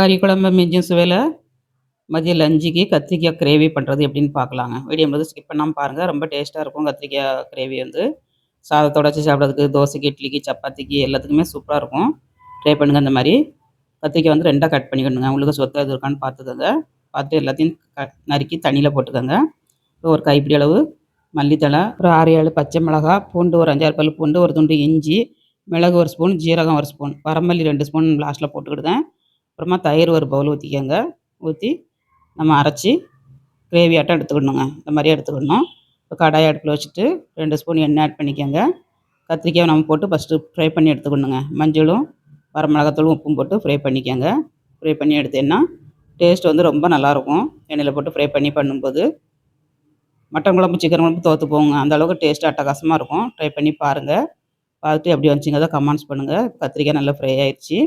கறி குழம்பு மிஞ்சும் சுவையில் மதியம் லஞ்சுக்கு கத்திரிக்காய் கிரேவி பண்ணுறது எப்படின்னு பார்க்கலாங்க. வீடியோ வந்து ஸ்கிப் பண்ணாமல் பாருங்கள் ரொம்ப டேஸ்ட்டாக இருக்கும் கத்திரிக்காய் கிரேவி வந்து. சாதத்தோட வச்சு சாப்பிட்றதுக்கு தோசைக்கு இட்லிக்கு சப்பாத்திக்கு எல்லாத்துக்குமே சூப்பராக இருக்கும். ட்ரை பண்ணுங்கள் அந்த மாதிரி. கத்திரிக்காய் வந்து ரெண்டாக கட் பண்ணிக்கணுங்க. உங்களுக்கு சொத்து அது இருக்கான்னு பார்த்துக்கோங்க. பார்த்து எல்லாத்தையும் க நறுக்கி தண்ணியில் போட்டுக்கோங்க. ஒரு கைப்பிடி அளவு மல்லித்தலை ஒரு ஆறு ஏழு பச்சை மிளகா பூண்டு ஒரு அஞ்சாறு பல் பூண்டு ஒரு துண்டு இஞ்சி மிளகு ஒரு ஸ்பூன் ஜீரகம் ஒரு ஸ்பூன் வரமல்லி ரெண்டு ஸ்பூன் லாஸ்ட்டில் போட்டுக்கிடுதேன். அப்புறமா தயிர் ஒரு பவுல் ஊற்றிக்கோங்க ஊற்றி நம்ம அரைச்சி கிரேவி ஆட்டம் எடுத்துக்கணுங்க. இந்த மாதிரி எடுத்துக்கணும். இப்போ கடாயை அடுப்பில் வச்சுட்டு ரெண்டு ஸ்பூன் எண்ணெய் ஆட் பண்ணிக்கோங்க. கத்திரிக்காயை நம்ம போட்டு ஃபஸ்ட்டு ஃப்ரை பண்ணி எடுத்துக்கணுங்க. மஞ்சளும் வரமிளகாத்தூளும் உப்பும் போட்டு ஃப்ரை பண்ணிக்கோங்க. ஃப்ரை பண்ணி எடுத்தேன்னா டேஸ்ட் வந்து ரொம்ப நல்லாயிருக்கும். எண்ணெயில் போட்டு ஃப்ரை பண்ணி பண்ணும்போது. மட்டன் குழம்பு சிக்கன் குழம்பு தோற்று போங்க அந்த அளவுக்கு டேஸ்ட் அட்டகாசமாக இருக்கும். ட்ரை பண்ணி பாருங்கள் பார்த்துட்டு எப்படி வந்துச்சுங்க தான் கமெண்ட்ஸ் பண்ணுங்கள் கத்திரிக்காய் நல்லா ஃப்ரை ஆயிடுச்சு.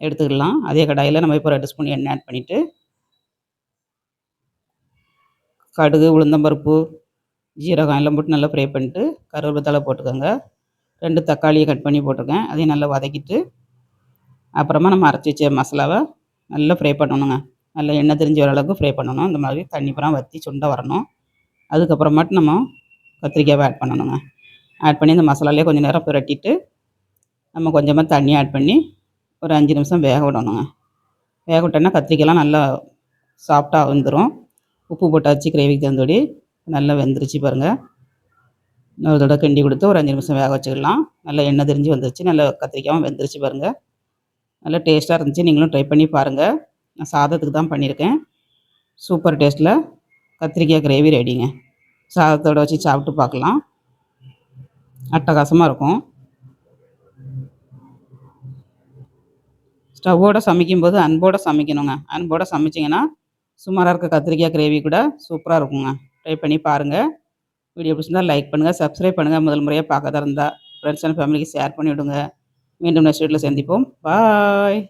எடுத்துக்கலாம். அதே கடாயில் நம்ம இப்போ ரெண்டு ஸ்பூன் எண்ணெய் ஆட் பண்ணிவிட்டு கடுகு உளுந்தம்பருப்பு ஜீரகம் எல்லாம் போட்டு நல்லா ஃப்ரை பண்ணிட்டு கருவேப்பிலை போட்டுக்கோங்க. ரெண்டு தக்காளியை கட் பண்ணி போட்டிருக்கேன். அதையும் நல்லா வதக்கிட்டு அப்புறமா நம்ம அரைச்சி வச்ச மசாலாவை நல்லா ஃப்ரை பண்ணணுங்க. நல்லா எண்ணெய் தெரிஞ்சு வர அளவுக்கு ஃப்ரை பண்ணணும். இந்த மாதிரி தண்ணி புறம் வற்றி சுண்டை வரணும். அதுக்கப்புறமாட்டு நம்ம கத்திரிக்காவை ஆட் பண்ணணுங்க. ஆட் பண்ணி இந்த மசாலாலே கொஞ்சம் நேரம் புரட்டிட்டு நம்ம கொஞ்சமாக தண்ணி ஆட் பண்ணி ஒரு அஞ்சு நிமிஷம் வேக விடணுங்க. வேக விட்டோன்னா கத்திரிக்காய்லாம் நல்லா சாஃப்டாக வந்துடும் உப்பு போட்டாச்சு கிரேவிக்கு தந்தோடி நல்லா வெந்துருச்சு பாருங்கள் இன்னொரு தடவை கிண்டி கொடுத்து ஒரு அஞ்சு நிமிஷம் வேக வச்சுக்கலாம். நல்லா எண்ணெய் தெரிஞ்சு வந்துருச்சு. நல்லா கத்திரிக்காயும் வெந்துருச்சு பாருங்கள் நல்லா டேஸ்ட்டாக இருந்துச்சு. நீங்களும் ட்ரை பண்ணி பாருங்கள் நான் சாதத்துக்கு தான் பண்ணியிருக்கேன். சூப்பர் டேஸ்ட்டில் கத்திரிக்காய் கிரேவி ரெடிங்க சாதத்தோடு வச்சு சாப்பிட்டு பார்க்கலாம். அட்டகாசமாக இருக்கும். ஸ்டவ்வோடு சமைக்கும்போது அன்போடு சமைக்கணுங்க. அன்போடு சமைச்சிங்கன்னா சுமாராக இருக்க கத்திரிக்காய் கிரேவி கூட சூப்பராக இருக்குங்க. ட்ரை பண்ணி பாருங்கள் வீடியோ பிடிச்சிருந்தால் லைக் பண்ணுங்கள் சப்ஸ்கிரைப் பண்ணுங்கள் முதல் முறையாக பார்க்கறதா இருந்தால் ஃப்ரெண்ட்ஸ் அண்ட் ஃபேமிலிக்கு ஷேர் பண்ணிவிடுங்க. மீண்டும் நெக்ஸ்ட் வீட்டில் சந்திப்போம். பாய்